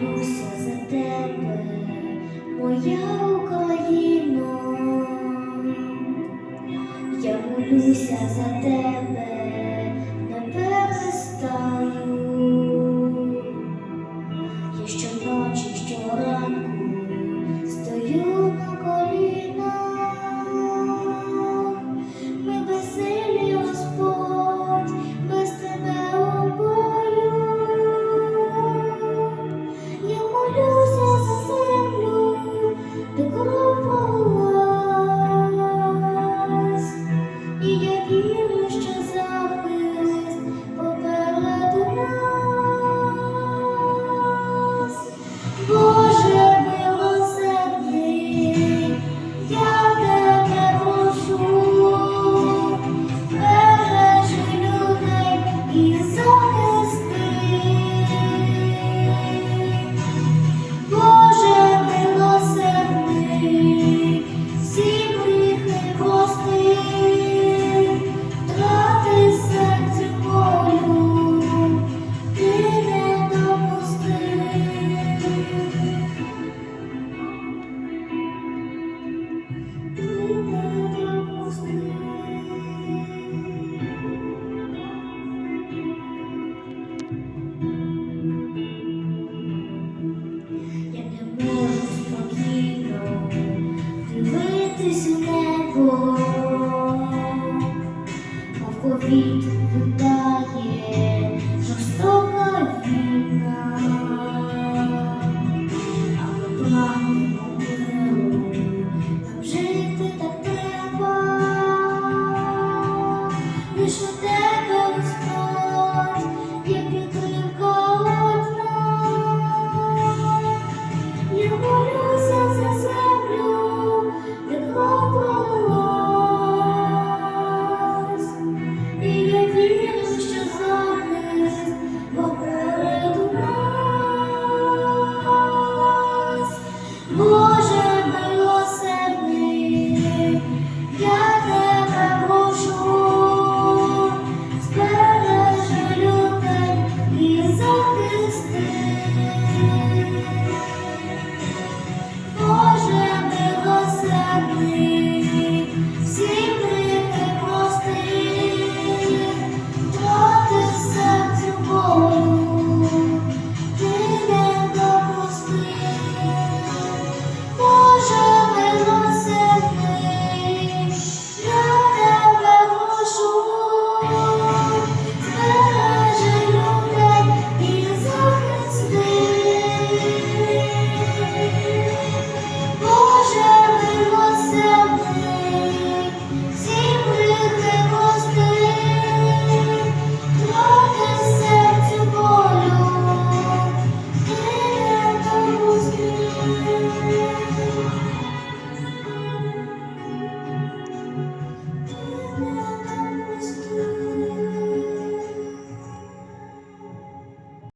Борюся за тебе, моя Україна, я молюся за тебе. дивитись у небо, мов ковід